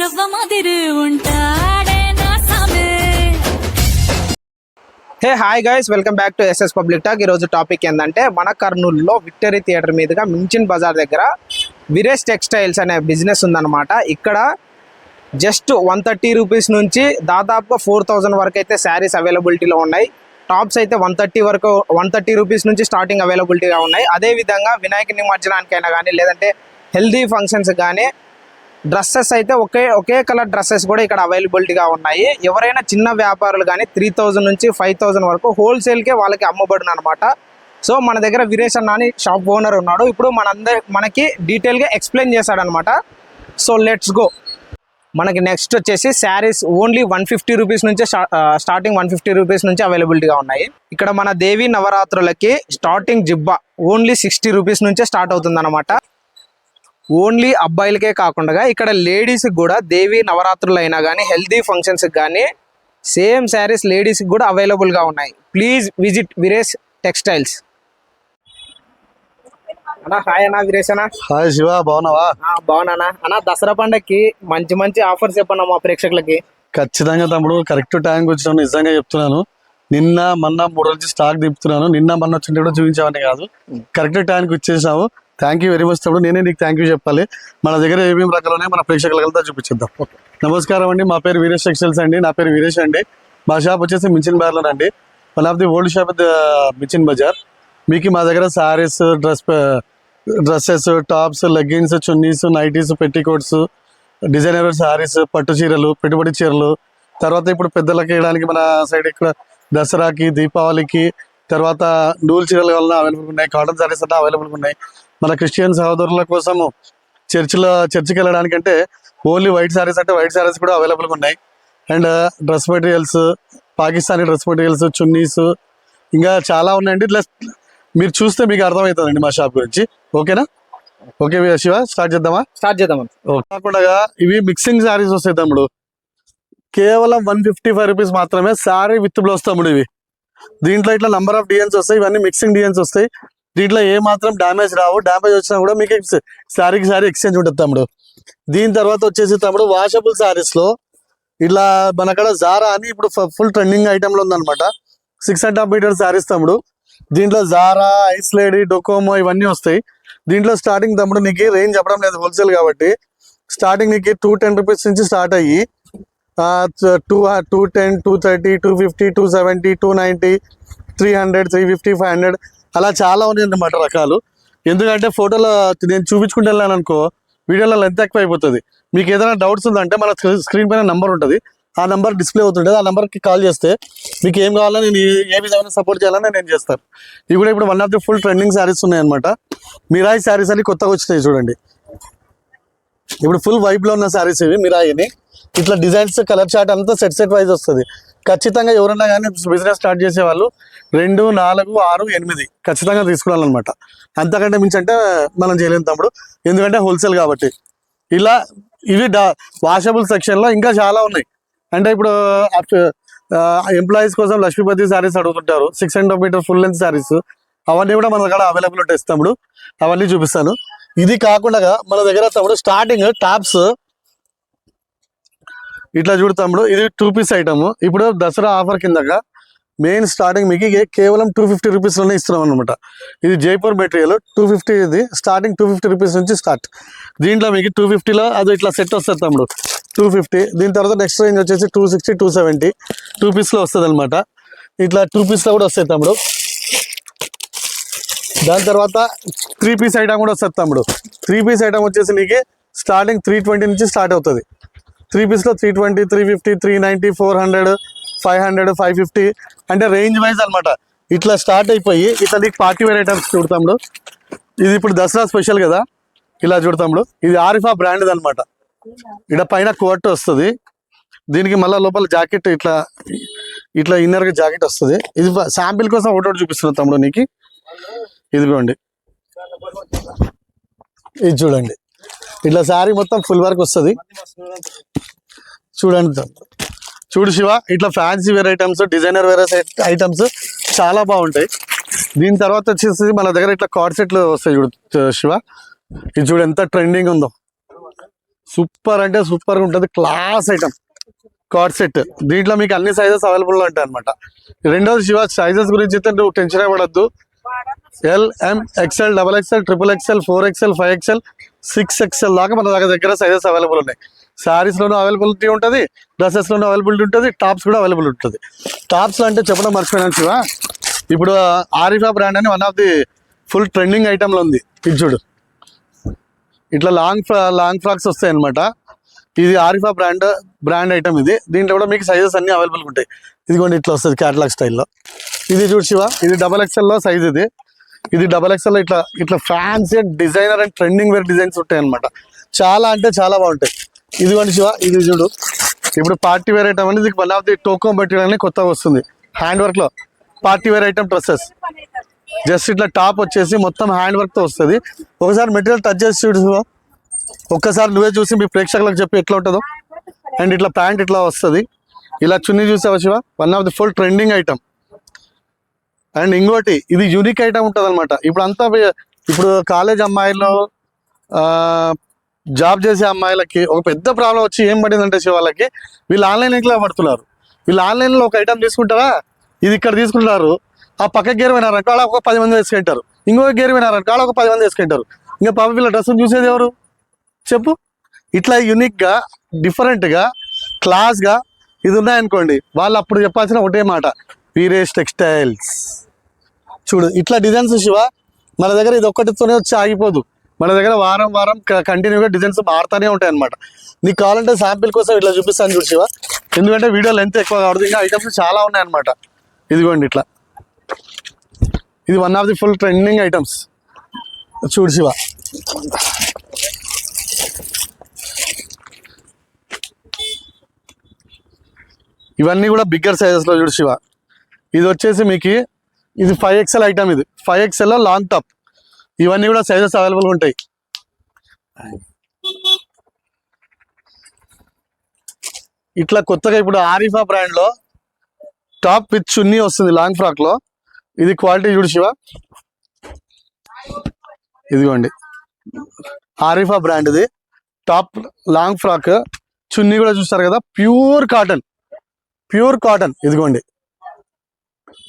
రవ్వ మాదిరి ఉంటాడే నా సామే? Hey hi guys welcome back to SS public talk. ఈరోజు టాపిక్ ఏంటంటే మన కర్నూలులో విక్టరీ థియేటర్ మీదుగా మించిన్ బజార్ దగ్గర విరేష్ టెక్స్టైల్స్ అనే బిజినెస్ ఉందన్నమాట. ఇక్కడ జస్ట్ వన్ థర్టీ రూపీస్ నుంచి దాదాపుగా ఫోర్ థౌజండ్ వరకు అయితే శారీస్ అవైలబిలిటీలో ఉన్నాయి. టాప్స్ అయితే వన్ థర్టీ వరకు వన్ థర్టీ రూపీస్ నుంచి స్టార్టింగ్ అవైలబిలిటీగా ఉన్నాయి. అదేవిధంగా వినాయక నిమజ్జనానికైనా కానీ లేదంటే హెల్దీ ఫంక్షన్స్ కానీ డ్రెస్సెస్ అయితే ఒకే ఒకే కలర్ డ్రెస్సెస్ కూడా ఇక్కడ అవైలబిలిటీగా ఉన్నాయి. ఎవరైనా చిన్న వ్యాపారులు కానీ త్రీ థౌజండ్ నుంచి ఫైవ్ థౌజండ్ వరకు హోల్సేల్కే వాళ్ళకి అమ్మబడిన అనమాట సో మన దగ్గర వీరేష్ అన్న అని షాప్ ఓనర్ ఉన్నాడు. ఇప్పుడు మనందరి మనకి డీటెయిల్గా ఎక్స్ప్లెయిన్ చేశాడనమాట సో లెట్స్ గో మనకి నెక్స్ట్ వచ్చేసి saris only one fifty rupees నుంచే స్టార్టింగ్ వన్ ఫిఫ్టీ రూపీస్ నుంచి అవైలబిలిటీగా ఉన్నాయి. ఇక్కడ మన దేవి నవరాత్రులకి స్టార్టింగ్ జిబ్బా ఓన్లీ సిక్స్టీ రూపీస్ నుంచే స్టార్ట్ అవుతుంది ఓన్లీ అబ్బాయిలకే కాకుండా ఇక్కడ లేడీస్కి కూడా దేవి నవరాత్రులు అయినా కానీ హెల్దీ ఫంక్షన్స్కి కానీ సేమ్ శారీస్ లేడీస్కి కూడా అవైలబుల్గా ఉన్నాయి. Please visit Viresh textiles. అన్నా హాయ్ అన్నా వీరేష్ అన్నా. హాయ్ శివ బాగున్నావా? ఆ, బాగున్నానా అన్న. దసరా పండగకి మంచి మంచి ఆఫర్స్ చెప్పండి మా ప్రేక్షకులకి. ఖచ్చితంగా తమ్ముడు కరెక్ట్ టైంకి వచ్చినాను నిజంగా చెప్తున్నాను. నిన్న మొన్న మూడు రోజులు స్టాక్ దింపుతున్నాను నిన్న మొన్న వచ్చింటే కూడా చూపించామని కాదు. కరెక్ట్ టైంకి వచ్చేసాము థ్యాంక్ యూ వెరీ మచ్ తమ్ముడు. నేనే నీకు థ్యాంక్ యూ చెప్పాలి. మన దగ్గర ఏమేమి రకాలు ఉన్నాయి మన ప్రేక్షకులకంతా చూపించేద్దాం. నమస్కారం అండి. మా పేరు వీరేష్ టెక్స్టైల్స్ అండి. నా పేరు వీరేష్ అండి. మా షాప్ వచ్చేసి మించిన్ బార్లో అండి. One of the old shop Minchin bazaar. మీకు మా దగ్గర saris dress dresses tops leggings chunnis nighties petticoats designer saris పట్టు చీరలు పెట్టుబడి చీరలు. తర్వాత ఇప్పుడు పెద్దలకి వేయడానికి మన సైడ్ ఇక్కడ దసరాకి దీపావళికి తర్వాత నూలు చీరలు వలన అవైలబుల్ ఉన్నాయి. కాటన్ సారీస్ అన్న అవైలబుల్ ఉన్నాయి. మన క్రిస్టియన్ సహోదరుల కోసము చర్చిలో చర్చికి వెళ్ళడానికి అంటే ఓన్లీ వైట్ సారీస్ అంటే వైట్ సారీస్ కూడా అవైలబుల్గా ఉన్నాయి. And dress materials Pakistani dress materials chunnis ఇంకా చాలా ఉన్నాయండి. ప్లస్ మీరు చూస్తే మీకు అర్థమవుతుందండి మా షాప్ గురించి. ఓకేనా? ఓకే శివ స్టార్ట్ చేద్దామా? స్టార్ట్ చేద్దాం కాకుండా ఇవి మిక్సింగ్ శారీస్ వస్తాయి తమ్ముడు. కేవలం వన్ ఫిఫ్టీ ఫైవ్ రూపీస్ మాత్రమే శారీ విత్ బ్లౌజ్ తమ్ముడు ఇవి. దీంట్లో ఇట్లా నంబర్ ఆఫ్ డిజైన్స్ వస్తాయి ఇవన్నీ మిక్సింగ్ డిజైన్స్ వస్తాయి. దీంట్లో ఏ మాత్రం డ్యామేజ్ రావు. డ్యామేజ్ వచ్చినా కూడా మీకు శారీకి శారీ ఎక్స్చేంజ్ ఉంటుంది తమ్ముడు. దీని తర్వాత వచ్చేసి తమ్ముడు వాషబుల్ శారీస్లో ఇలా మనకాడ జారా అని ఇప్పుడు ఫుల్ ట్రెండింగ్ ఐటమ్ ఉందనమాట ఉందన్నమాట. Six and half meter saris తమ్ముడు. దీంట్లో జారా ఐస్ లేడీ డొకోమో ఇవన్నీ వస్తాయి. దీంట్లో స్టార్టింగ్ తమ్ముడు నీకు రేంజ్ చెప్పడం లేదు హోల్సేల్ కాబట్టి. స్టార్టింగ్ నీకు టూ టెన్ రూపీస్ నుంచి స్టార్ట్ అయ్యి two two ten two thirty two fifty two seventy two ninety three hundred three fifty five hundred అలా చాలా ఉన్నాయి అన్నమాట రకాలు. ఎందుకంటే ఫోటోలో నేను చూపించుకుంటే వెళ్ళాను అనుకో వీడియోలో లెంత్ ఎక్కువ అయిపోతుంది మీకు ఏదైనా డౌట్స్ ఉందంటే మన స్క్రీన్ పైన నెంబర్ ఉంటుంది. ఆ నెంబర్ డిస్ప్లే అవుతుంటుంది. ఆ నెంబర్కి కాల్ చేస్తే మీకు ఏం కావాలో నేను ఏ- విధమైన సపోర్ట్ చేయాలని నేను చేస్తాను ఇవి కూడా ఇప్పుడు one of the full trending saris ఉన్నాయి అనమాట మీరాయి శారీస్ అని కొత్తగా వచ్చినాయి చూడండి. ఇప్పుడు ఫుల్ వైబ్లో ఉన్న శారీస్ ఇవి మీరాయిని ఇట్లా డిజైన్స్ కలర్ చార్ట్ అంతా సెట్ సెట్ వైజ్ వస్తుంది. ఖచ్చితంగా ఎవరైనా కానీ బిజినెస్ స్టార్ట్ చేసే వాళ్ళు రెండు నాలుగు ఆరు ఎనిమిది ఖచ్చితంగా తీసుకోవాలన్నమాట అంతకంటే మించి అంటే మనం చేయలేము తమ్ముడు. ఎందుకంటే హోల్సేల్ కాబట్టి. ఇలా ఇవి డా వాషబుల్ సెక్షన్లో ఇంకా చాలా ఉన్నాయి. అంటే ఇప్పుడు ఎంప్లాయీస్ కోసం లక్ష్మీపతి శారీస్ అడుగుతుంటారు. Six and meter full length saris అవన్నీ కూడా మన దగ్గర అవైలబుల్ ఉంటాయి తమ్ముడు. అవన్నీ చూపిస్తాను. ఇది కాకుండా మన దగ్గర తమ్ముడు స్టార్టింగ్ టాప్స్ ఇట్లా చూడు తమ్ముడు ఇది టూ పీస్ ఐటమ్ ఇప్పుడు దసరా ఆఫర్ కిందగా మెయిన్ స్టార్టింగ్ మీకు కేవలం టూ ఫిఫ్టీ రూపీస్లోనే ఇస్తున్నాం అనమాట ఇది జైపూర్ మెటీరియల్ టూ ఫిఫ్టీ ఇది. స్టార్టింగ్ టూ ఫిఫ్టీ రూపీస్ నుంచి స్టార్ట్ దీంట్లో మీకు టూ ఫిఫ్టీలో అది ఇట్లా సెట్ వస్తుంది తమ్ముడు టూ ఫిఫ్టీ దీని తర్వాత నెక్స్ట్ రేంజ్ వచ్చేసి two sixty two seventy two పీస్లో వస్తుంది అనమాట ఇట్లా టూ పీస్లో కూడా వస్తాయి తమ్ముడు దాని తర్వాత త్రీ పీస్ ఐటమ్ కూడా వస్తుంది తమ్ముడు త్రీ పీస్ ఐటమ్ వచ్చేసి నీకు స్టార్టింగ్ త్రీ ట్వంటీ నుంచి స్టార్ట్ అవుతుంది. Three పీస్లో three twenty three fifty three ninety four hundred five hundred five fifty అంటే రేంజ్ వైజ్ అనమాట ఇట్లా స్టార్ట్ అయిపోయి ఇట్లా నీకు పార్టీ వేర్ ఐటమ్స్ చూడతాముడు ఇది ఇప్పుడు దసరా స్పెషల్ కదా. ఇలా చూడతాముడు ఇది ఆరిఫా బ్రాండ్ అనమాట ఇక్కడ పైన కోట్ వస్తుంది. దీనికి మళ్ళీ లోపల జాకెట్ ఇట్లా ఇట్లా ఇన్నర్ జాకెట్ వస్తుంది. ఇది శాంపిల్ కోసం ఒకటోటి చూపిస్తున్నా తమ్ముడు నీకు. ఇదిగోండి. ఇది చూడండి. ఇట్లా శారీ మొత్తం ఫుల్ వర్క్ వస్తుంది. చూడండి చూడు శివ ఇట్లా fancy wear items designer wear items చాలా బాగుంటాయి. దీని తర్వాత వచ్చేసి మన దగ్గర ఇట్లా కార్డ్ సెట్లు వస్తాయి చూడు శివ. ఇది చూడు ఎంత ట్రెండింగ్ ఉందో. సూపర్ అంటే సూపర్గా ఉంటుంది క్లాస్ ఐటమ్ కార్డ్ సెట్ దీంట్లో మీకు అన్ని సైజెస్ అవైలబుల్ ఉంటాయి అనమాట రెండోది శివ సైజెస్ గురించి అయితే నువ్వు టెన్షన్ పడద్దు. L M XL double XL triple XL four XL five XL six XL దాకా మన దగ్గర దగ్గర సైజెస్ అవైలబుల్ ఉన్నాయి. శారీస్లోనూ అవైలబిలిటీ ఉంటుంది డ్రెస్సెస్ లోనూ అవైలబిలిటీ ఉంటుంది టాప్స్ కూడా అవైలబుల్ ఉంటుంది. టాప్స్ అంటే చెప్పడం మర్చిపోయినాను శివ. ఇప్పుడు ఆరిఫా బ్రాండ్ అని one of the full trending item ఉంది. ఇది చూడు. ఇట్లా లాంగ్ ఫ్రా లాంగ్ ఫ్రాక్స్ వస్తాయి అనమాట ఇది ఆరిఫా బ్రాండ్ బ్రాండ్ ఐటమ్ ఇది. దీంట్లో కూడా మీకు సైజెస్ అన్ని అవైలబుల్ ఉంటాయి. ఇదిగోండి ఇట్లా వస్తుంది క్యాటలాగ్ స్టైల్లో ఇది చూడు శివ. ఇది డబల్ ఎక్స్ఎల్లో సైజ్ ఇది. ఇది డబల్ ఎక్స్ఎల్ ఇట్లా ఇట్లా fancy designer and trending wear designs ఉంటాయి అనమాట చాలా అంటే చాలా బాగుంటాయి. ఇదిగోండి శివ ఇది చూడు. ఇప్పుడు పార్టీ వేర్ ఐటమ్ అనేది వన్ ఆఫ్ ది టోకో మెటీరియల్ అని కొత్తగా వస్తుంది. హ్యాండ్ వర్క్లో party wear item dresses just ఇట్లా టాప్ వచ్చేసి మొత్తం హ్యాండ్ వర్క్తో వస్తుంది. ఒకసారి మెటీరియల్ టచ్ చేసి చూడు ఒక్కసారి నువ్వే చూసి మీ ప్రేక్షకులకు చెప్పి ఎట్లా ఉంటుందో. అండ్ ఇట్లా ప్యాంట్ ఇట్లా వస్తుంది. ఇలా చున్నీ చూసావా Shiva? One of the full trending item and ఇంకోటి ఇది యూనిక్ ఐటమ్ ఉంటుంది అనమాట ఇప్పుడు అంతా ఇప్పుడు కాలేజ్ అమ్మాయిలు జాబ్ చేసే అమ్మాయిలకి ఒక పెద్ద ప్రాబ్లం వచ్చి ఏం పడిందంటే వాళ్ళకి వీళ్ళు ఆన్లైన్ ఇంట్లో పడుతున్నారు. వీళ్ళు ఆన్లైన్లో ఒక ఐటమ్ తీసుకుంటారా? ఇది ఇక్కడ తీసుకుంటారు. ఆ పక్క గేర్ వినారనుకో అలా ఒక పది మంది వేసుకుంటారు. ఇంకొక గేర్ వినారనుకో అలా ఒక పది మంది వేసుకుంటారు. ఇంకా పాప వీళ్ళ డ్రెస్సులు చూసేది ఎవరు? చెప్పు. ఇట్లా యూనిక్గా డిఫరెంట్గా క్లాస్గా ఇది ఉన్నాయనుకోండి వాళ్ళు అప్పుడు చెప్పాల్సిన ఒకటే మాట. వీరేష్ టెక్స్టైల్స్ చూడు ఇట్లా డిజైన్స్ శివ మన దగ్గర ఇది ఒక్కటితోనే వచ్చి ఆగిపోదు. మన దగ్గర వారం వారం కంటిన్యూగా డిజైన్స్ మారుతూనే ఉంటాయి అనమాట నీకు కావాలంటే శాంపిల్ కోసం ఇట్లా చూపిస్తాను చూడు శివ. ఎందుకంటే వీడియో లెంత్ ఎక్కువ కావద్దు ఇంకా ఐటమ్స్ చాలా ఉన్నాయి అనమాట ఇదిగోండి ఇట్లా. ఇది one of the full trending items చూడు శివ. ఇవన్నీ కూడా బిగ్గర్ సైజెస్లో చూడు శివ. ఇది వచ్చేసి మీకు ఇది ఫైవ్ ఎక్స్ఎల్ ఐటమ్ ఇది. ఫైవ్ ఎక్స్ఎల్ లాంగ్ టాప్ ఇవన్నీ కూడా సైజెస్ అవైలబుల్ ఉంటాయి. ఇట్లా కొత్తగా ఇప్పుడు ఆరిఫా బ్రాండ్లో టాప్ విత్ చున్నీ వస్తుంది లాంగ్ ఫ్రాక్లో. ఇది క్వాలిటీ చూడు శివ. ఇదిగోండి. ఆరిఫా బ్రాండ్ ఇది. టాప్ లాంగ్ ఫ్రాక్ చున్నీ కూడా చూస్తారు కదా ప్యూర్ కాటన్ ప్యూర్ కాటన్ ఇదిగోండి.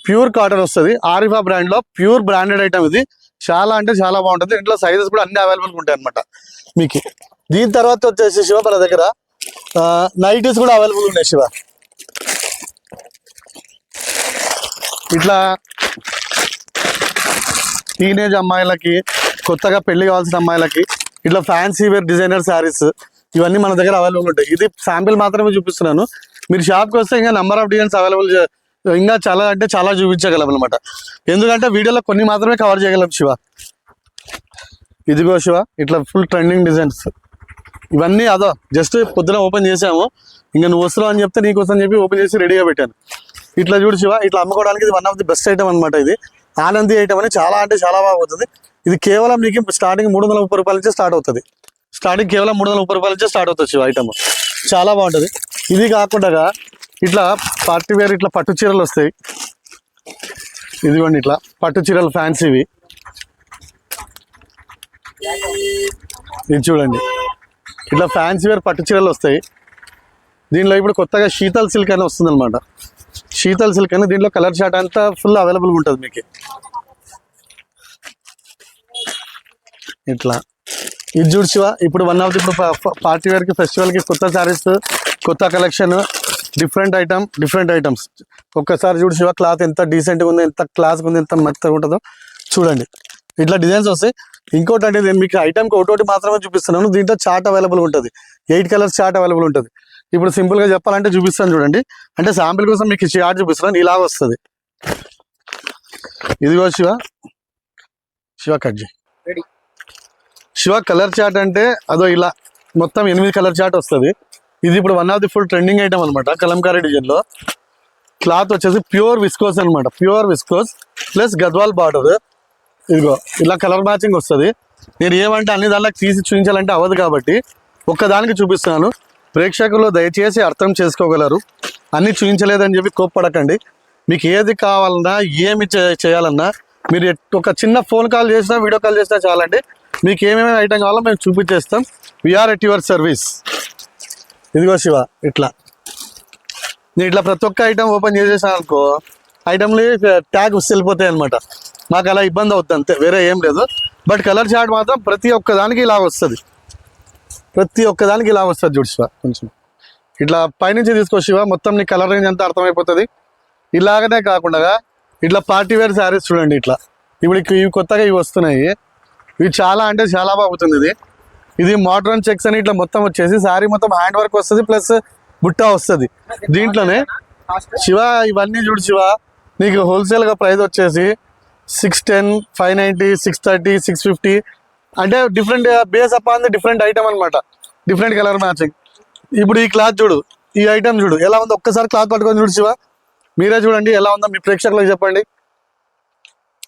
ప్యూర్ కాటన్ వస్తుంది. ఆరిఫా బ్రాండ్లో ప్యూర్ బ్రాండెడ్ ఐటమ్ ఇది. చాలా అంటే చాలా బాగుంటుంది. ఇంట్లో సైజెస్ కూడా అన్ని అవైలబుల్ ఉంటాయి అనమాట మీకు. దీని తర్వాత వచ్చేసి శివ మన దగ్గర నైటీస్ కూడా అవైలబుల్ ఉన్నాయి శివ. ఇట్లా టీనేజ్ అమ్మాయిలకి కొత్తగా పెళ్ళి కావాల్సిన అమ్మాయిలకి ఇట్లా ఫ్యాన్సీ వేర్ డిజైనర్ శారీస్ ఇవన్నీ మన దగ్గర అవైలబుల్ ఉంటాయి. ఇది శాంపిల్ మాత్రమే చూపిస్తున్నాను. మీరు షాప్కి వస్తే ఇంకా నెంబర్ ఆఫ్ డిజైన్స్ అవైలబుల్ ఇంకా చాలా అంటే చాలా చూపించగలం అనమాట ఎందుకంటే వీడియోలో కొన్ని మాత్రమే కవర్ చేయగలం శివ. ఇదిగో శివ ఇట్లా ఫుల్ ట్రెండింగ్ డిజైన్స్ ఇవన్నీ అదో జస్ట్ పొద్దున ఓపెన్ చేసాము ఇంకా నువ్వు వస్తున్నావు అని చెప్తే నీకోసం చెప్పి ఓపెన్ చేసి రెడీగా పెట్టాను. ఇట్లా చూడు శివ ఇట్లా అమ్ముకోవడానికి ఇది one of the best item అనమాట ఇది. ఆనంది ఐటమ్ అని చాలా అంటే చాలా బాగుతుంది ఇది కేవలం నీకు స్టార్టింగ్ మూడు వందల ముప్పై రూపాయల నుంచి స్టార్ట్ అవుతుంది. స్టార్టింగ్ కేవలం మూడు వందల ముప్పై రూపాయల నుంచి స్టార్ట్ అవుతుంది శివ ఐటమ్ చాలా బాగుంటుంది. ఇది కాకుండా ఇట్లా పార్టీ వేర్ ఇట్లా పట్టు చీరలు వస్తాయి. ఇదిగోండి ఇట్లా పట్టు చీరలు ఫ్యాన్సీవి. ఇది చూడండి. ఇట్లా ఫ్యాన్సీ వేర్ పట్టు చీరలు వస్తాయి. దీనిలో ఇప్పుడు కొత్తగా శీతల్ సిల్క్ అని వస్తుంది అనమాట శీతల్ సిల్క్ అని దీంట్లో కలర్ షార్ట్ అంతా ఫుల్ అవైలబుల్ ఉంటుంది మీకు. ఇట్లా. ఇది చూడ్చివా ఇప్పుడు వన్ ఆఫ్ ది ఇప్పుడు పార్టీ వేర్కి ఫెస్టివల్కి ఫెస్టివల్కి కొత్త సారీస్ కొత్త collection different item different items ఒక్కసారి చూడు శివ క్లాత్ ఎంత డీసెంట్గా ఉంది ఎంత క్లాస్గా ఉంది ఎంత మెత్తగా ఉంటుందో చూడండి. ఇట్లా డిజైన్స్ వస్తాయి. ఇంకోటి అంటే నేను మీకు ఐటమ్కి ఒకటి మాత్రమే చూపిస్తున్నాను. దీంట్లో చార్ట్ అవైలబుల్ ఉంటుంది. ఎయిట్ కలర్స్ చార్ట్ అవైలబుల్ ఉంటుంది. ఇప్పుడు సింపుల్గా చెప్పాలంటే చూపిస్తాను చూడండి. అంటే శాంపిల్ కోసం మీకు చార్ట్ చూపిస్తున్నాను. ఇలాగ వస్తుంది. ఇదిగో Shiva. Shiva Ready. Shiva colour chart అంటే అదో ఇలా మొత్తం ఎనిమిది కలర్ చార్ట్ వస్తుంది. ఇది ఇప్పుడు one of the full trending item అనమాట కలంకారీ డిజైన్లో క్లాత్ వచ్చేసి ప్యూర్ విస్కోస్ అనమాట pure viscose plus Gadwal border ఇదిగో ఇలా కలర్ మ్యాచింగ్ వస్తుంది. నేను ఏమంటే అన్ని దానిలోకి తీసి చూపించాలంటే అవ్వదు కాబట్టి ఒక్కదానికి చూపిస్తున్నాను. ప్రేక్షకులు దయచేసి అర్థం చేసుకోగలరు. అన్నీ చూపించలేదని చెప్పి కోప్పడకండి. మీకు ఏది కావాలన్నా ఏమి చేయాలన్నా మీరు ఎట్- ఒక చిన్న ఫోన్ కాల్ చేసినా వీడియో కాల్ చేసినా చాలండి. మీకు ఏమేమి ఐటమ్ కావాలో మేము చూపించేస్తాం. వీఆర్ ఎట్ యువర్ సర్వీస్ ఇదిగో శివ ఇట్లా. నేను ఇట్లా ప్రతి ఒక్క ఐటమ్ ఓపెన్ చేసేసాను అనుకో ఐటమ్లు ట్యాగ్ వెళ్ళిపోతాయి అనమాట మాకు అలా ఇబ్బంది అవుతుంది అంతే వేరే ఏం లేదు. బట్ కలర్ చార్ట్ మాత్రం ప్రతి ఒక్క దానికి ఇలా వస్తుంది. ప్రతి ఒక్క దానికి ఇలా వస్తుంది చూడు శివ కొంచెం. ఇట్లా పైనుంచి తీసుకో శివ మొత్తం నీ కలర్ రేంజ్ అంతా అర్థమైపోతుంది. ఇలాగనే కాకుండా ఇట్లా పార్టీ వేర్ శారీస్ చూడండి ఇట్లా. ఇప్పుడు ఇవి కొత్తగా ఇవి వస్తున్నాయి. ఇవి చాలా అంటే చాలా బాగుతుంది ఇది. ఇది మోడ్రన్ చెక్స్ అని ఇట్లా మొత్తం వచ్చేసి శారీ మొత్తం హ్యాండ్ వర్క్ వస్తుంది ప్లస్ బుట్ట వస్తుంది. దీంట్లోనే శివ ఇవన్నీ చూడు శివ నీకు హోల్సేల్గా ప్రైస్ వచ్చేసి six ten five ninety six thirty six fifty అంటే different base up on the different item అనమాట డిఫరెంట్ కలర్ మ్యాచింగ్ ఇప్పుడు ఈ క్లాత్ చూడు ఈ ఐటమ్ చూడు ఎలా ఉందో ఒక్కసారి క్లాత్ పట్టుకొని చూడు శివ. మీరే చూడండి ఎలా ఉందో మీ ప్రేక్షకులకు చెప్పండి.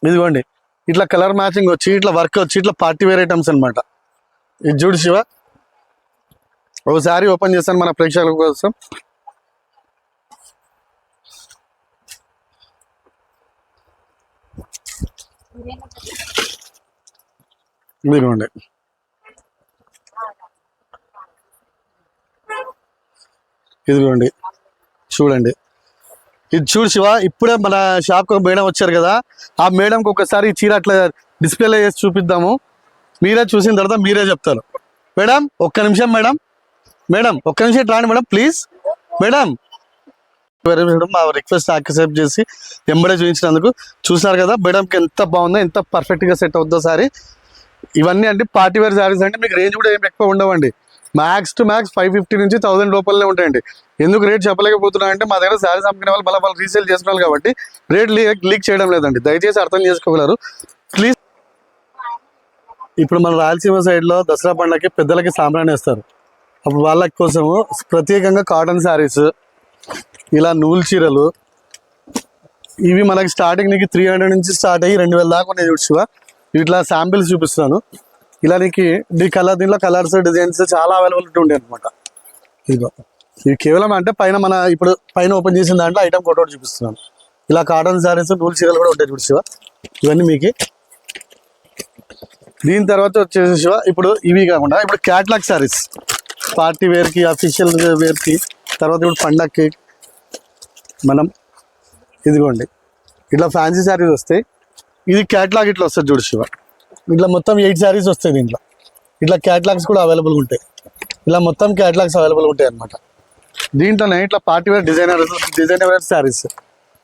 ఇదిగోండి ఇట్లా కలర్ మ్యాచింగ్ వచ్చి ఇట్లా వర్క్ వచ్చి ఇట్లా పార్టీ వేర్ ఐటమ్స్ అనమాట ఇది చూడు శివ. ఒకసారి ఓపెన్ చేస్తాను మన ప్రేక్షకుల కోసం. ఇదిగోండి. ఇదిగోండి. చూడండి. ఇది చూడు శివ ఇప్పుడే మన షాప్ ఒక మేడం వచ్చారు కదా. ఆ మేడంకి ఒకసారి చీర అట్లా డిస్ప్లేలో చేసి చూపిద్దాము. మీరే చూసిన తర్వాత మీరే చెప్తారు. మేడం ఒక్క నిమిషం మేడం. మేడం ఒక్క నిమిషం రాండి madam please. Madam. Very madam మా రిక్వెస్ట్ యాక్సెప్ట్ చేసి ఎంబడే చూపించినందుకు. చూసినారు కదా మేడంకి ఎంత బాగుందో ఎంత పర్ఫెక్ట్గా సెట్ అవుతుందో సారీ. ఇవన్నీ అంటే పార్టీ వేర్ శారీస్ అంటే మీకు రేంజ్ కూడా ఏం ఎక్కువ ఉండవండి. Max to max five fifty నుంచి థౌసండ్ లోపలనే ఉంటాయండి. ఎందుకు రేట్ చెప్పలేకపోతున్నా అంటే మా దగ్గర శారీస్ అమ్ముకునే వాళ్ళు మళ్ళీ వాళ్ళు రీసేల్ చేసుకోవాలి కాబట్టి రేట్ లీక్ లీక్ చేయడం లేదండి. దయచేసి అర్థం చేసుకోగలరు. ప్లీజ్ ఇప్పుడు మన రాయలసీమ సైడ్లో దసరా పండుగకి పెద్దలకి సాంబ్రాణి వేస్తారు. అప్పుడు వాళ్ళ కోసము ప్రత్యేకంగా కాటన్ శారీస్ ఇలా నూలు చీరలు ఇవి మనకి స్టార్టింగ్ నీకు త్రీ హండ్రెడ్ నుంచి స్టార్ట్ అయ్యి రెండు వేల దాకా ఉన్నాయి చూసివా ఇట్లా శాంపిల్స్ చూపిస్తాను ఇలా నీకు నీ కలర్ దీంట్లో కలర్స్ డిజైన్స్ చాలా అవైలబిలిటీ ఉంటాయి అనమాట ఇదిగో. ఇవి కేవలం అంటే పైన మన ఇప్పుడు పైన ఓపెన్ చేసిన దాంట్లో ఐటమ్ కొట్టోటి చూపిస్తున్నాను. ఇలా కాటన్ శారీస్ నూలు చీరలు కూడా ఉంటాయి చూడు ఇవన్నీ మీకు దీని తర్వాత వచ్చేసి శివ ఇప్పుడు ఇవి కాకుండా ఇప్పుడు క్యాట్లాగ్ శారీస్ పార్టీ వేర్కి అఫీషియల్ వేర్కి తర్వాత ఇప్పుడు పండక్కి మనం ఇదిగోండి. ఇట్లా ఫ్యాన్సీ శారీస్ వస్తాయి ఇది క్యాట్లాగ్ ఇట్లా వస్తుంది చూడు శివ. ఇట్లా మొత్తం ఎయిట్ శారీస్ వస్తాయి దీంట్లో. ఇట్లా క్యాట్లాగ్స్ కూడా అవైలబుల్ ఉంటాయి. ఇలా మొత్తం క్యాట్లాగ్స్ అవైలబుల్ ఉంటాయి అనమాట దీంట్లోనే ఇట్లా party wear designer designer wear saris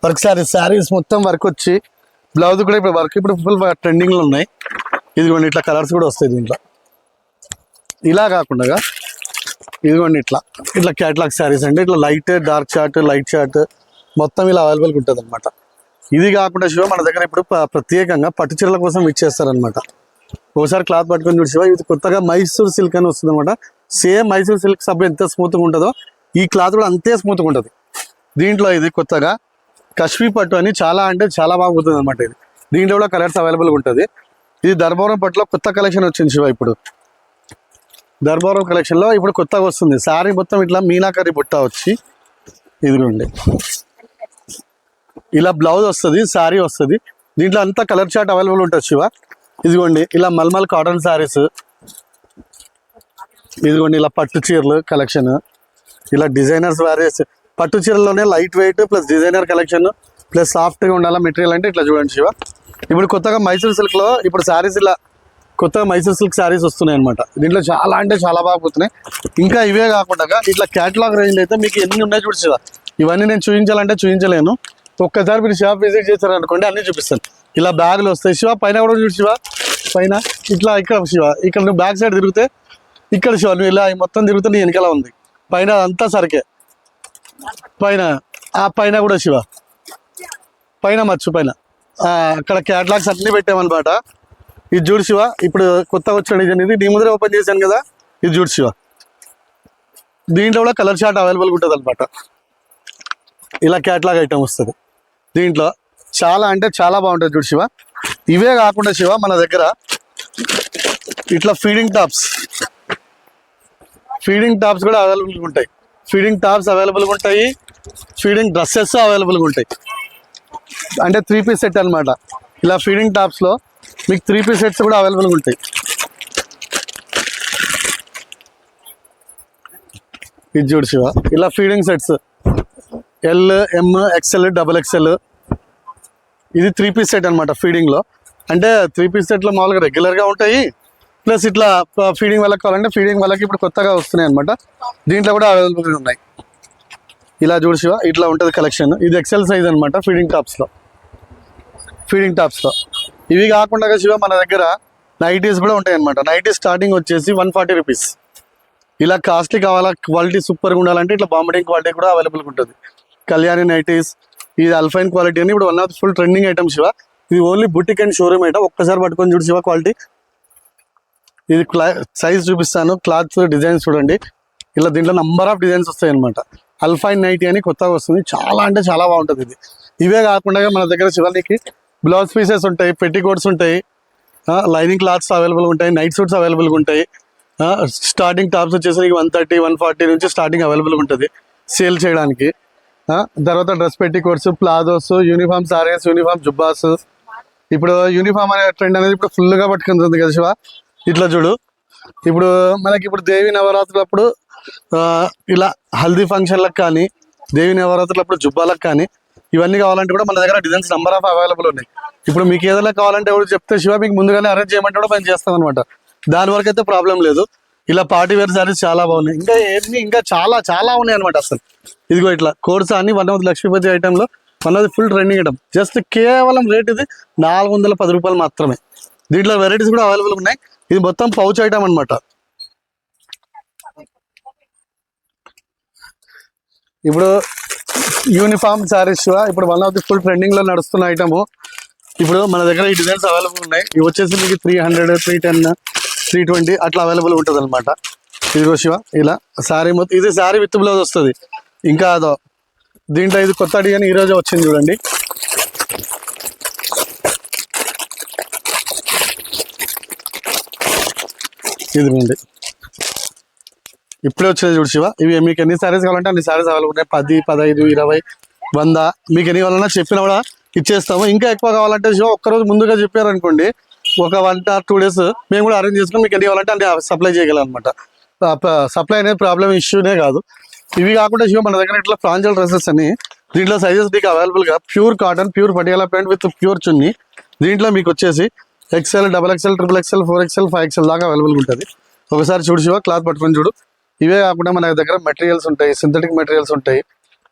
work saris saris మొత్తం వర్క్ వచ్చి బ్లౌజ్ కూడా ఇప్పుడు వర్క్ ఇప్పుడు ఫుల్ ట్రెండింగ్లో ఉన్నాయి. ఇదిగోండి ఇట్లా కలర్స్ కూడా వస్తాయి దీంట్లో. ఇలా కాకుండా ఇదిగోండి ఇట్లా. ఇట్లా క్యాట్లాగ్ శారీస్ అంటే ఇట్లా light dark chart light chart మొత్తం ఇలా అవైలబుల్గా ఉంటుంది అనమాట ఇది కాకుండా శివ మన దగ్గర ఇప్పుడు ప్రత్యేకంగా పట్టు చీరల కోసం ఇచ్చేస్తారనమాట ఒకసారి క్లాత్ పట్టుకొని చూడు శివ ఇది కొత్తగా మైసూర్ సిల్క్ అని వస్తుంది అనమాట సేమ్ మైసూర్ సిల్క్ సబ్బు ఎంత స్మూత్గా ఉంటుందో ఈ క్లాత్ కూడా అంతే స్మూత్గా ఉంటుంది. దీంట్లో ఇది కొత్తగా కశ్మీ పట్టు అని చాలా అంటే చాలా బాగుంటుంది అనమాట ఇది. దీంట్లో కూడా కలర్స్ అవైలబుల్గా ఉంటుంది. ఇది ధర్మవరం పట్టులో కొత్త కలెక్షన్ వచ్చింది శివ ఇప్పుడు. ధర్మవరం కలెక్షన్లో ఇప్పుడు కొత్తగా వస్తుంది. శారీ మొత్తం ఇట్లా మీనాకరి బుట్ట వచ్చి ఇదిగోండి. ఇలా బ్లౌజ్ వస్తుంది శారీ వస్తుంది. దీంట్లో అంతా కలర్ చార్ట్ అవైలబుల్ ఉంటుంది శివ. ఇదిగోండి ఇలా మల్మల్ కాటన్ శారీస్ ఇదిగోండి ఇలా పట్టు చీరలు కలెక్షన్ ఇలా డిజైనర్స్ వ్యారియస్ పట్టు చీరల్లోనే light weight plus designer collection plus సాఫ్ట్గా ఉండాలా మెటీరియల్ అంటే ఇట్లా చూడండి శివ. ఇప్పుడు కొత్తగా మైసూర్ సిల్క్లో ఇప్పుడు శారీస్ ఇలా కొత్తగా మైసూర్ సిల్క్ శారీస్ వస్తున్నాయి అనమాట దీంట్లో చాలా అంటే చాలా బాగా పోతున్నాయి. ఇంకా ఇవే కాకుండా ఇట్లా క్యాటలాగ్ రేంజ్ అయితే మీకు ఎన్ని ఉన్నాయి చూడచ్చు శివ. ఇవన్నీ నేను చూపించాలంటే చూపించలేను. ఒక్కసారి మీరు షాప్ విజిట్ చేశారనుకోండి అన్ని అన్నీ చూపిస్తాను. ఇలా బ్యాగులు వస్తాయి. శివ పైన కూడా చూడు శివ. పైన ఇట్లా ఇక్కడ శివ. ఇక్కడ నువ్వు బ్యాక్ సైడ్ తిరిగితే ఇక్కడ శివ. నువ్వు ఇలా మొత్తం తిరిగితే నీ వెనకాల ఉంది. పైన అంతా సరికే. పైన ఆ పైన కూడా శివ. పైన మచ్చు పైన. అక్కడ క్యాటలాగ్స్ అన్ని పెట్టామన్నమాట. ఇది చూడు శివ ఇప్పుడు కొత్తగా వచ్చిన డిజైన్ ఇది. నీ ముందర ఓపెన్ చేశాను కదా ఇది చూడు శివ. దీంట్లో కూడా కలర్ షార్ట్ అవైలబుల్గా ఉంటుంది అనమాట ఇలా క్యాట్లాగ్ ఐటమ్ వస్తుంది. దీంట్లో చాలా అంటే చాలా బాగుంటుంది చూడు శివ. ఇవే కాకుండా శివ మన దగ్గర ఇట్లా ఫీడింగ్ టాప్స్ ఫీడింగ్ టాప్స్ కూడా అవైలబుల్గా ఉంటాయి. ఫీడింగ్ టాప్స్ అవైలబుల్గా ఉంటాయి. ఫీడింగ్ డ్రెస్సెస్ అవైలబుల్గా ఉంటాయి. అంటే త్రీ పీస్ సెట్ అనమాట ఇలా ఫీడింగ్ టాప్స్లో మీకు త్రీ పీస్ సెట్స్ కూడా అవైలబుల్గా ఉంటాయి. ఇది చూడు శివ. ఇలా feeding sets L M XL double XL ఇది త్రీ పీస్ సెట్ అనమాట ఫీడింగ్లో అంటే త్రీ పీస్ సెట్లో మామూలుగా రెగ్యులర్గా ఉంటాయి. ప్లస్ ఇట్లా ఫీడింగ్ వాళ్ళకి కావాలంటే ఫీడింగ్ వాళ్ళకి ఇప్పుడు కొత్తగా వస్తున్నాయి అనమాట దీంట్లో కూడా అవైలబుల్గా ఉన్నాయి. ఇలా చూడు శివ. ఇట్లా ఉంటుంది కలెక్షన్ ఇది ఎక్సెల్ సైజ్ అనమాట ఫీడింగ్ టాప్స్లో ఫీడింగ్ టాప్స్లో ఇవి కాకుండా శివ మన దగ్గర నైటీస్ కూడా ఉంటాయి అనమాట నైటీస్ స్టార్టింగ్ వచ్చేసి వన్ ఫార్టీ రూపీస్. ఇలా కాస్ట్లీ కావాలా క్వాలిటీ సూపర్గా ఉండాలంటే ఇట్లా బాంబడింగ్ క్వాలిటీ కూడా అవైలబుల్గా ఉంటుంది. కళ్యాణి నైటీస్ ఇది అల్ఫైన్ క్వాలిటీ అని ఇప్పుడు one of full trending item Shiva ఇది only boutique and showroom item. ఒక్కసారి పట్టుకొని చూడు శివ క్వాలిటీ. ఇది సైజ్ చూపిస్తాను. క్లాత్ డిజైన్స్ చూడండి. ఇలా దీంట్లో నంబర్ ఆఫ్ డిజైన్స్ వస్తాయి అనమాట అల్ఫైన్ నైటీ అని కొత్తగా వస్తుంది. చాలా అంటే చాలా బాగుంటుంది ఇది. ఇవే కాకుండా మన దగ్గర శివానికి బ్లౌజ్ పీసెస్ ఉంటాయి పెట్టికోట్స్ ఉంటాయి లైనింగ్ క్లాత్స్ అవైలబుల్ ఉంటాయి నైట్ సూట్స్ అవైలబుల్గా ఉంటాయి. స్టార్టింగ్ టాప్స్ వచ్చేసరికి వన్ థర్టీ వన్ ఫార్టీ నుంచి స్టార్టింగ్ అవైలబుల్ ఉంటుంది సేల్ చేయడానికి. తర్వాత dress petticoats palazzos uniform saris uniform జుబ్బాస్. ఇప్పుడు యూనిఫామ్ అనే ట్రెండ్ అనేది ఇప్పుడు ఫుల్గా పట్టుకుంటుంది కదా శివ? ఇట్లా చూడు. ఇప్పుడు మనకి ఇప్పుడు దేవి నవరాత్రులప్పుడు ఇలా హల్దీ ఫంక్షన్లకు కానీ దేవి నవరాత్రులప్పుడు జుబ్బాలకు కానీ ఇవన్నీ కావాలంటే కూడా మన దగ్గర డిజైన్స్ నెంబర్ ఆఫ్ అవైలబుల్ ఉన్నాయి. ఇప్పుడు మీకు ఏదైనా కావాలంటే ఎవరు చెప్తే శివ మీకు ముందుగానే అరేంజ్ చేయమంటే కూడా మేము చేస్తాం అనమాట దాని వరకు అయితే ప్రాబ్లం లేదు. ఇలా పార్టీ వేర్ శారీస్ చాలా బాగున్నాయి. ఇంకా ఏమి ఇంకా చాలా చాలా ఉన్నాయి అనమాట అసలు. ఇదిగో ఇట్లా కోర్స్ అని one of Lakshmipati ఐటెంలో one of full trending item just కేవలం రేట్ ఇది నాలుగు వందల పది రూపాయలు మాత్రమే. దీంట్లో వెరైటీస్ కూడా అవైలబుల్ ఉన్నాయి. ఇది మొత్తం పౌచ్ ఐటమ్ అనమాట ఇప్పుడు యూనిఫామ్ శారీస్ ఇప్పుడు వన్ ఆఫ్ ది ఫుల్ ట్రెండింగ్లో నడుస్తున్న ఐటమ్. ఇప్పుడు మన దగ్గర ఈ డిజైన్స్ అవైలబుల్ ఉన్నాయి. ఇవి వచ్చేసి మీకు three hundred three ten three twenty అట్లా అవైలబుల్ ఉంటుంది అనమాట ఇదిగో శివ ఇలా శారీ మొత్తం ఇది శారీ విత్ బ్లౌజ్ వస్తుంది. ఇంకా అదో. దీంట్లో ఇది కొత్త డిజైన్ ఈ రోజే వచ్చింది చూడండి. ఇదిగోండి ఇప్పుడే వచ్చేది చూడు శివ. ఇవి మీకు ఎన్ని సారీస్ కావాలంటే అన్ని సారీస్ అవైలబుల్ ఉన్నాయి. పది పదహైదు ఇరవై వంద. మీకు ఎన్ని కావాలన్నా చెప్పినా కూడా ఇచ్చేస్తాము. ఇంకా ఎక్కువ కావాలంటే శివ ఒక్కరోజు ముందుగా చెప్పారనుకోండి ఒక వన్ ఆర్ టూ డేస్ మేము కూడా అరేంజ్ చేసుకుని మీకు ఎన్ని కావాలంటే అన్ని సప్లై చేయగలం అనమాట సప్లై అనేది ప్రాబ్లం ఇష్యూనే కాదు. ఇవి కాకుండా శివ మన దగ్గర ఇట్లా ఫ్రాంజల్ డ్రెస్సెస్ అని దీంట్లో సైజెస్ మీకు అవైలబుల్గా pure cotton pure Patiala pant with pure chunni దీంట్లో మీకు వచ్చేసి XL double XL triple XL four XL five XL దాకా అవైలబుల్ ఉంటుంది. ఒకసారి చూడు శివ క్లాత్ పట్టుకొని చూడు. ఇవే కాకుండా మన దగ్గర మెటీరియల్స్ ఉంటాయి సింథటిక్ మెటీరియల్స్ ఉంటాయి.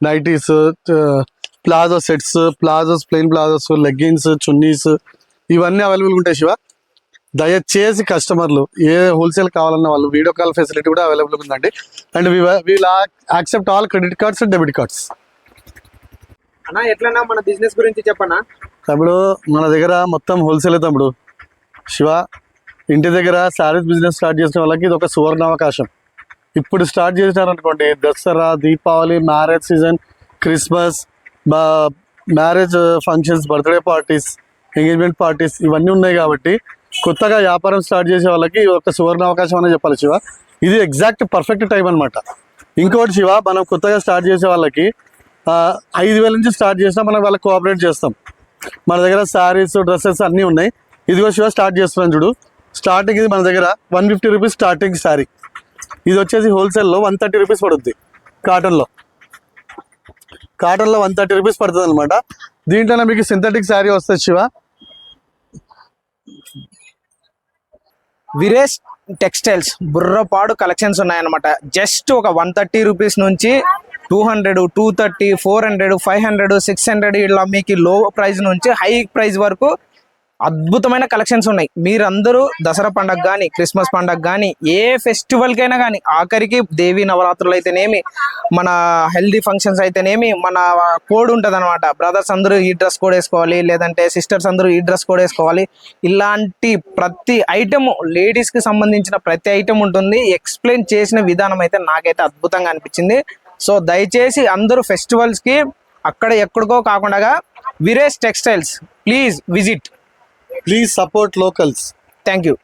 Nighties palazzo sets palazzos plain palazzos leggings chunnis ఇవన్నీ అవైలబుల్ ఉంటాయి శివ. దయచేసి కస్టమర్లు ఏ హోల్సేల్ కావాలన్న వాళ్ళు వీడియో కాల్ ఫెసిలిటీ కూడా అవైలబుల్ ఉందండి. And we'll accept all credit cards and debit cards అన్నా ఎట్లన్నా మన బిజినెస్ గురించి చెప్పనా? తమ్ముడు మన దగ్గర మొత్తం హోల్సేల్ తమ్ముడు. శివ ఇంటి దగ్గర శారీస్ బిజినెస్ స్టార్ట్ చేసిన వాళ్ళకి ఇది ఒక సువర్ణ అవకాశం ఇప్పుడు start చేసినారనుకోండి Dussehra Deepavali marriage season Christmas marriage functions birthday parties engagement parties ఇవన్నీ ఉన్నాయి కాబట్టి కొత్తగా వ్యాపారం స్టార్ట్ చేసే వాళ్ళకి ఒక సువర్ణ అవకాశం అనే చెప్పాలి శివ. ఇది ఎగ్జాక్ట్ పర్ఫెక్ట్ టైం అనమాట ఇంకోటి శివ మనం కొత్తగా స్టార్ట్ చేసే వాళ్ళకి ఐదు వేల నుంచి స్టార్ట్ చేసినా మనం వాళ్ళకి కోఆపరేట్ చేస్తాం. మన దగ్గర శారీస్ డ్రెస్సెస్ అన్నీ ఉన్నాయి. ఇదిగో శివ స్టార్ట్ చేస్తున్నాం చూడు. స్టార్టింగ్ ఇది మన దగ్గర one fifty rupees starting sari ఇది వచ్చేసి హోల్సేల్లో వన్ థర్టీ రూపీస్ పడుద్ది. కాటన్లో కాటన్లో వన్ థర్టీ రూపీస్ పడుతుంది అనమాట దీంట్లోనే మీకు సింథటిక్ శారీ వస్తుంది శివ. విరేష్ టెక్స్టైల్స్ బుర్రపాడు కలెక్షన్స్ ఉన్నాయన్నమాట. జస్ట్ ఒక వన్ థర్టీ రూపీస్ నుంచి two hundred two thirty four hundred five hundred six hundred ఇలా మీకు లో ప్రైస్ నుంచి హై ప్రైస్ వరకు అద్భుతమైన కలెక్షన్స్ ఉన్నాయి. మీరందరూ దసరా పండగ కానీ క్రిస్మస్ పండగ కానీ ఏ ఫెస్టివల్కైనా కానీ ఆఖరికి దేవి నవరాత్రులు అయితేనేమి మన హెల్దీ ఫంక్షన్స్ అయితేనేమి మన కోడ్ ఉంటుంది అనమాట బ్రదర్స్ అందరూ ఈ డ్రెస్ కోడ్ వేసుకోవాలి లేదంటే సిస్టర్స్ అందరూ ఈ డ్రెస్ కోడ్ వేసుకోవాలి. ఇలాంటి ప్రతి ఐటెం లేడీస్కి సంబంధించిన ప్రతి ఐటెం ఉంటుంది. ఎక్స్ప్లెయిన్ చేసిన విధానం అయితే నాకైతే అద్భుతంగా అనిపించింది. సో దయచేసి అందరూ ఫెస్టివల్స్కి అక్కడ ఎక్కడికో కాకుండా Viresh textiles please visit. Please support locals thank you